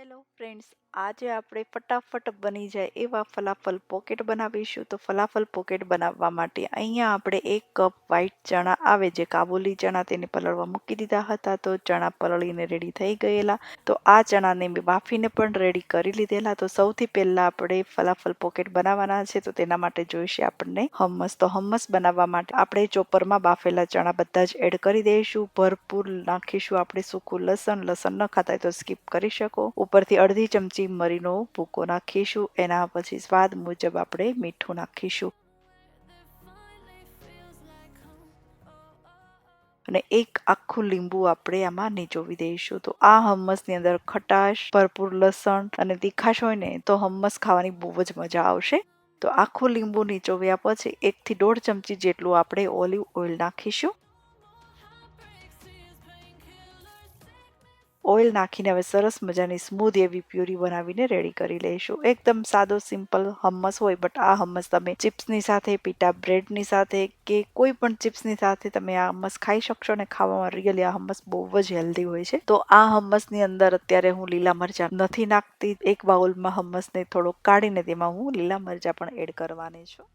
Hello friends આજે આપણે ફટાફટ બની જાય એવા ફલાફલ પોકેટ બનાવીશું. તો ફલાફલ પોકેટ બનાવવા માટે અહીંયા આપણે એક કપ વ્હાઈટ ચણા આવે જે કાબુલી ચણા તેને પલળવા મૂકી દીધા હતા. તો ચણા પલળીને રેડી થઈ ગયેલા. તો આ ચણાને મેં બાફીને પણ રેડી કરી લીધેલા. તો સૌથી પહેલાં આપણે ફલાફલ પોકેટ બનાવવાના છે. તો તેના માટે જોઈશે આપણને હમ્મસ તો હમ્મસ બનાવવા માટે આપણે ચોપરમાં બાફેલા ચણા બધા જ એડ કરી દઈશું. ભરપૂર નાખીશું આપણે સૂકું લસણ. લસણ ન ખાતા તો સ્કીપ કરી શકો. ઉપરથી અડધી ચમચી મરીનો ભૂકો નાખીશું. એના પછી સ્વાદ મુજબ આપણે મીઠું નાખીશું. અને એક આખું લીંબુ આપણે આમાં નીચોવી દઈશું. તો આ હમ્મસની અંદર ખટાશ, ભરપૂર લસણ અને તીખાશ હોય ને, તો હમ્મસ ખાવાની બહુ જ મજા આવશે. તો આખું લીંબુ નીચોવ્યા પછી એકથી દોઢ ચમચી જેટલું આપણે ઓલિવ ઓઇલ નાખીશું. ઓઇલ નાખીને હવે સરસ મજાની સ્મૂધ એવી પ્યુરી બનાવીને રેડી કરી લઈશું. એકદમ સાદો સિમ્પલ હમ્મસ હોય બટ આ હમ્મસ તમે ચિપ્સની સાથે પીટા બ્રેડની સાથે કે કોઈ પણ ચિપ્સની સાથે તમે આ હમ્મસ ખાઈ શકશો અને ખાવામાં રિયલી આ હમ્મસ બહુ જ હેલ્ધી હોય છે. તો આ હમ્મસની અંદર અત્યારે હું લીલા મરચાં નથી નાખતી. એક બાઉલમાં હમ્મસને થોડોક કાઢીને તેમાં હું લીલા મરચાં પણ એડ કરવાની છું.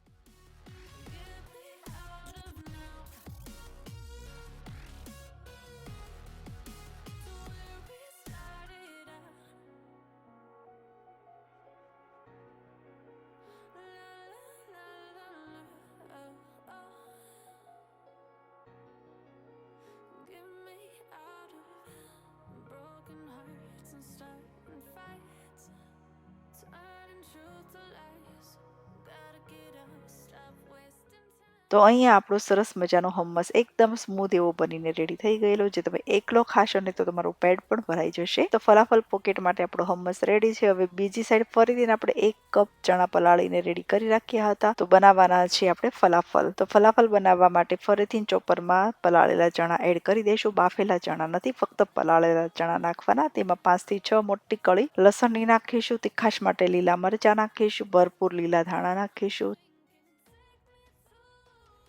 તો અહીંયા આપણો સરસ મજાનો હમ્મસ એકદમ સ્મૂધ એવો બનીને રેડી થઈ ગયેલો જે તમે એકલો ખાશો ને તો તમારું પેટ પણ ભરાઈ જશે. તો ફલાફલ પોકેટ માટે આપણો હમ્મસ રેડી છે. હવે બીજી સાઈડ ફરીથી આપણે એક કપ ચણા પલાળીને રેડી કરી રાખ્યા હતા. તો બનાવવાના છે આપણે ફલાફલ. તો ફલાફલ બનાવવા માટે ફરીથી ચોપરમાં પલાળેલા ચણા એડ કરી દઈશું. બાફેલા ચણા નથી, ફક્ત પલાળેલા ચણા નાખવાના. તેમાં પાંચથી છ મોટી કળી લસણની નાખીશું. તીખાશ માટે લીલા મરચાં નાખીશું. ભરપૂર લીલા ધાણા નાખીશું.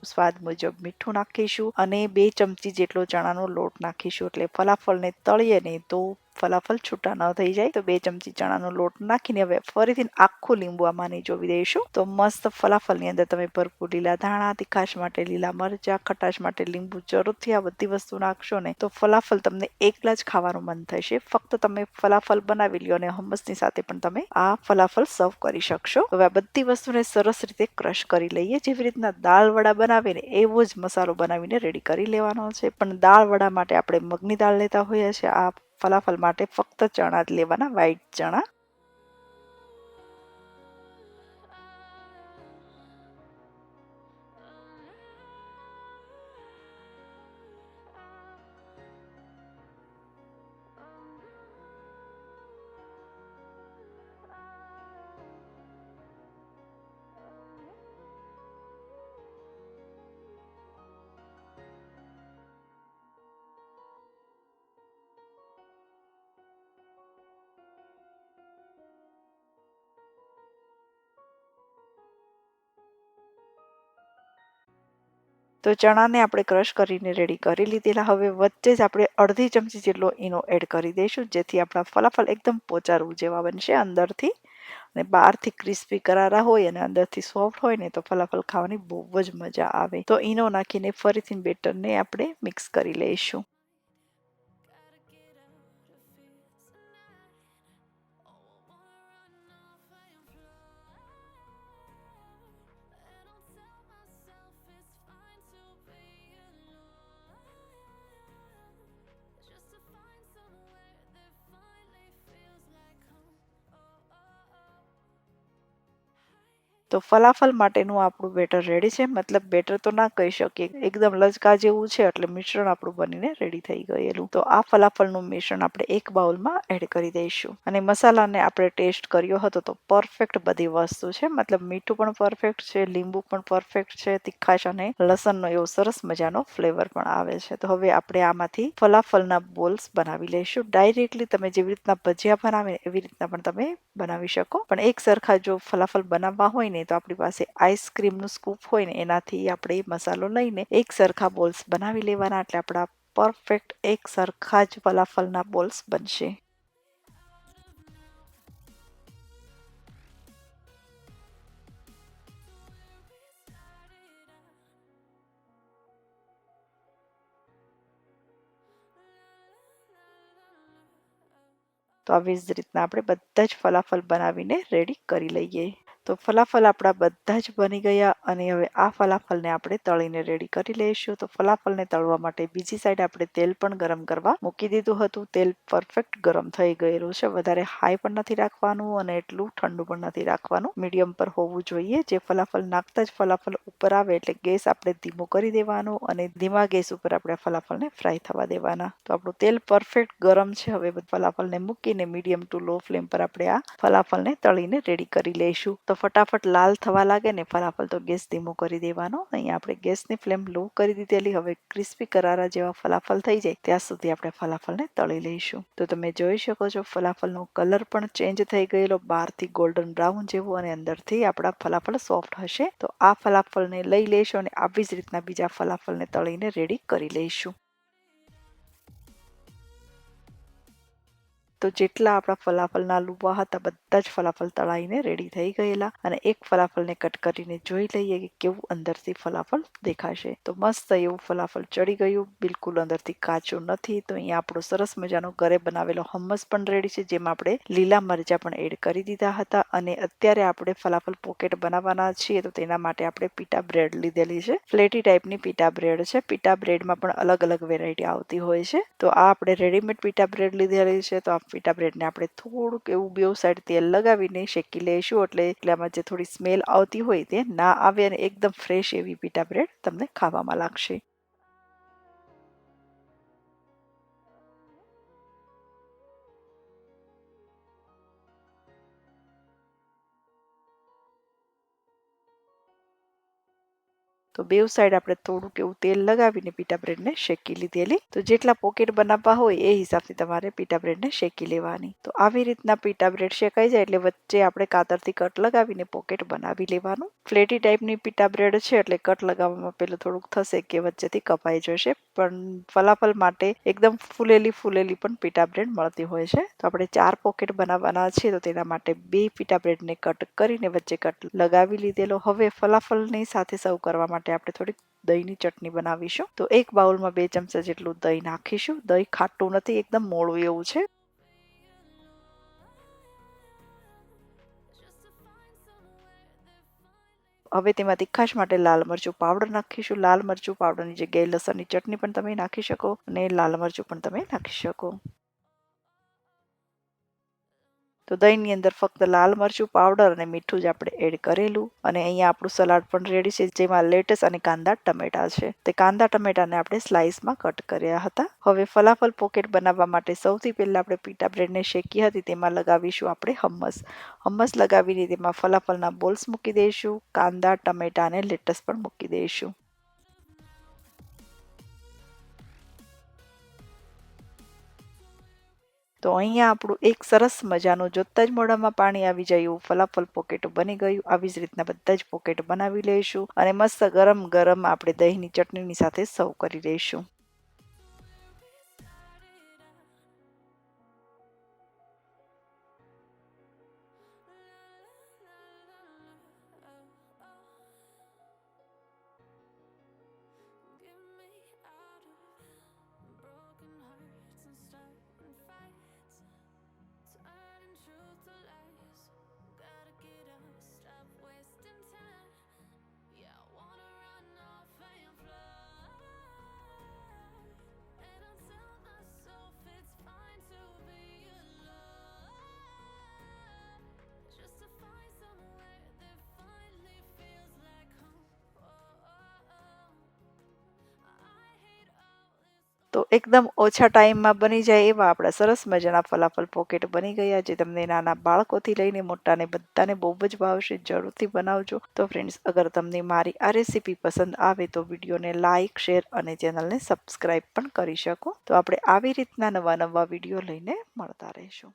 સ્વાદ મુજબ મીઠું નાખીશું અને બે ચમચી જેટલો ચણાનો લોટ નાખીશું. એટલે ફલાફળને તળીએ ને તો ફલાફલ છૂટા ન થઈ જાય. તો બે ચમચી ચણાનો લોટ નાખીને હવે ફરીથી આખું લીંબુ આમાં જોવી દઈશું. તો મસ્ત ફલાફલની અંદર તમે ભરપૂર લીલા ધાણા, તીખાશ માટે લીલા મરચા, ખટાશ માટે લીંબુ જરૂરથી આ બધી વસ્તુ નાખશો ને તો ફલાફલ તમને એકલા જ ખાવાનું મન થશે. ફક્ત તમે ફલાફલ બનાવી લ્યો અને હમ્મસની સાથે પણ તમે આ ફલાફલ સર્વ કરી શકશો. હવે આ બધી વસ્તુને સરસ રીતે ક્રશ કરી લઈએ. જેવી રીતના દાળ વડા બનાવીને એવો જ મસાલો બનાવીને રેડી કરી લેવાનો છે. પણ દાળ વડા માટે આપણે મગની દાળ લેતા હોઈએ છીએ. આ ફલાફલ માટે ફક્ત ચણા જ લેવાના વ્હાઈટ ચણા. તો ચણાને આપણે ક્રશ કરીને રેડી કરી લીધેલા. હવે વચ્ચે જ આપણે અડધી ચમચી જેટલો ઈનો એડ કરી દઈશું, જેથી આપણા ફલાફલ એકદમ પોચારું જેવા બનશે અંદરથી. અને બહારથી ક્રિસ્પી કરારા હોય અને અંદરથી સોફ્ટ હોય ને તો ફલાફલ ખાવાની બહુ જ મજા આવે. તો ઈનો નાખીને ફરીથી બેટરને આપણે મિક્સ કરી લઈશું. તો ફલાફલ માટેનું આપણું બેટર રેડી છે. મતલબ બેટર તો ના કહી શકીએ. એકદમ લચકા જેવું છે એટલે મિશ્રણ આપણું બનીને રેડી થઈ ગયેલું. તો આ ફલાફલનું મિશ્રણ આપણે એક બાઉલમાં એડ કરી દઈશું. અને મસાલાને આપણે ટેસ્ટ કર્યો હતો તો પરફેક્ટ બધી વસ્તુ છે. મતલબ મીઠું પણ પરફેક્ટ છે, લીંબુ પણ પરફેક્ટ છે, તીખાશ અને લસણનો એવો સરસ મજાનો ફ્લેવર પણ આવે છે. તો હવે આપણે આમાંથી ફલાફલના બોલ્સ બનાવી લઈશું. ડાયરેક્ટલી તમે જેવી રીતના ભજીયા બનાવે એવી રીતના પણ તમે બનાવી શકો. પણ એક સરખા જો ફલાફલ બનાવવા હોય ને તો આપણી પાસે આઈસ્ક્રીમનું સ્કૂપ હોય ને, એનાથી આપણે મસાલો લઈને એક સરખા બોલ્સ બનાવી લેવાના, એટલે આપણા પરફેક્ટ એક સરખા જ ફલાફલના બોલ્સ બનશે. તો આવી જ રીતના આપણે બધા જ ફલાફલ બનાવીને રેડી કરી લઈએ. તો ફલાફલ આપણા બધા જ બની ગયા અને હવે આ ફલાફલને આપણે તળીને રેડી કરી લઈશું. તો ફલાફલને તળવા માટે બીજી સાઈડ આપણે તેલ પણ ગરમ કરવા મૂકી દીધું હતું. તેલ પરફેક્ટ ગરમ થઈ ગયેલું છે. વધારે હાઈ પણ નથી રાખવાનું અને એટલું ઠંડુ પણ નથી રાખવાનું. મીડિયમ પર હોવું જોઈએ. જે ફલાફલ નાખતા જ ફલાફલ ઉપર આવે એટલે ગેસ આપણે ધીમો કરી દેવાનો અને ધીમા ગેસ ઉપર આપણે ફલાફલને ફ્રાય થવા દેવાના. તો આપણું તેલ પરફેક્ટ ગરમ છે. હવે ફલાફલને મૂકીને મીડિયમ ટુ લો ફ્લેમ પર આપણે આ ફલાફલને તળીને રેડી કરી લઈશું. તો ફટાફટ લાલ થવા લાગે ને ફલાફલ તો ગેસ ધીમો કરી દેવાનો. અહીંયા આપણે ગેસની ફ્લેમ લો કરી દીધેલી. હવે ક્રિસ્પી કરારા જેવા ફલાફલ થઈ જાય ત્યાં સુધી આપણે ફલાફલને તળી લઈશું. તો તમે જોઈ શકો છો ફલાફલનો કલર પણ ચેન્જ થઈ ગયેલો. બહારથી ગોલ્ડન બ્રાઉન જેવું અને અંદરથી આપણા ફલાફલ સોફ્ટ હશે. તો આ ફલાફલને લઈ લઈશું અને આવી જ રીતના બીજા ફલાફલને તળીને રેડી કરી લઈશું. તો જેટલા આપણા ફલાફલના લુવા હતા, બધા જ ફલાફલ તળાઈને રેડી થઈ ગયેલા. અને એક ફલાફલને કટ કરીને જોઈ લઈએ કે કેવું અંદરથી ફલાફલ દેખાશે. તો મસ્ત એવું ફલાફલ ચડી ગયું. બિલકુલ અંદરથી કાચું નથી. તો અહીંયા આપણો સરસ મજાનો ઘરે બનાવેલો હમ્મસ પણ રેડી છે, જેમાં આપણે લીલા મરચા પણ એડ કરી દીધા હતા. અને અત્યારે આપણે ફલાફલ પોકેટ બનાવવાના છીએ, તો તેના માટે આપણે પીટા બ્રેડ લીધેલી છે. ફ્લેટી ટાઈપની પીટા બ્રેડ છે. પીટા બ્રેડમાં પણ અલગ અલગ વેરાયટી આવતી હોય છે. તો આ આપણે રેડીમેડ પીટા બ્રેડ લીધેલી છે. તો આ પીટા બ્રેડને આપણે થોડુંક એવું બે સાઈડ તેલ લગાવીને શેકી લઈશું એટલે આમાં જે થોડી સ્મેલ આવતી હોય તે ના આવે અને એકદમ ફ્રેશ એવી પીટા બ્રેડ તમને ખાવામાં લાગશે. તો બેવ સાઈડ આપણે થોડુંક એવું તેલ લગાવીને પીટા બ્રેડને શેકી લીધેલી. તો જેટલા પોકેટ બનાવવા હોય એ હિસાબથી તમારે પીટા બ્રેડને શેકી લેવાની. તો આવી રીતના પીટા બ્રેડ શેકાઈ જાય એટલે વચ્ચે આપણે કાતરથી કટ લગાવીને પોકેટ બનાવી લેવાનું. ફ્લેટી ટાઈપની પીટા બ્રેડ છે એટલે કટ લગાવવામાં પેલું થોડુંક થશે કે વચ્ચેથી કપાઈ જશે. પણ ફલાફલ માટે એકદમ ફૂલેલી ફૂલેલી પણ પીટા બ્રેડ મળતી હોય છે. તો આપણે ચાર પોકેટ બનાવવાના છે તો તેના માટે બે પીટા બ્રેડને કટ કરીને વચ્ચે કટ લગાવી લીધેલો. હવે ફલાફલની સાથે સર્વ કરવા માટે માટે આપણે થોડીક દહીંની ચટણી બનાવીશું. તો એક બાઉલમાં બે ચમચા જેટલું દહીં નાખીશું. દહીં ખાટું નથી, એકદમ મોળું એવું છે. હવે તેમાં તીખાશ માટે લાલ મરચું પાવડર નાખીશું. લાલ મરચું પાવડરની જગ્યાએ લસણની ચટણી પણ તમે નાખી શકો અને લાલ મરચું પણ તમે નાખી શકો. તો દહીંની અંદર ફક્ત લાલ મરચું, પાવડર અને મીઠું જ આપણે એડ કરેલું. અને અહીંયા આપણું સલાડ પણ રેડી છે, જેમાં લેટસ અને કાંદા, ટમેટા છે. તે કાંદા, ટમેટાને આપણે સ્લાઇસમાં કટ કર્યા હતા. હવે ફલાફલ પોકેટ બનાવવા માટે સૌથી પહેલાં આપણે પીટા બ્રેડને શેકી હતી, તેમાં લગાવીશું આપણે હમ્મસ હમ્મસ લગાવીને તેમાં ફલાફલના બોલ્સ મૂકી દઈશું, કાંદા, ટમેટા અને લેટસ પણ મૂકી દઈશું. તો અહીંયા આપણું એક સરસ મજાનું જોતા જ મોઢામાં પાણી આવી જાય એવું ફલાફલ પોકેટ બની ગયું. આવી જ રીતના બધા જ પોકેટ બનાવી લઈશું અને મસ્ત ગરમ ગરમ આપણે દહીંની ચટણીની સાથે સર્વ કરી લઈશું. તો એકદમ ઓછા ટાઈમમાં બની જાય એવા આપણા સરસ મજાના ફલાફલ પોકેટ બની ગયા જે તમને નાના બાળકોથી લઈને મોટાને બધાને બહુ જ ભાવશે. જરૂરથી બનાવજો. તો ફ્રેન્ડ્સ અગર તમને મારી આ રેસીપી પસંદ આવે તો વિડીયોને લાઇક શેર અને ચેનલને સબસ્ક્રાઈબ પણ કરી શકો. તો આપણે આવી રીતના નવા નવા વીડિયો લઈને મળતા રહીશું.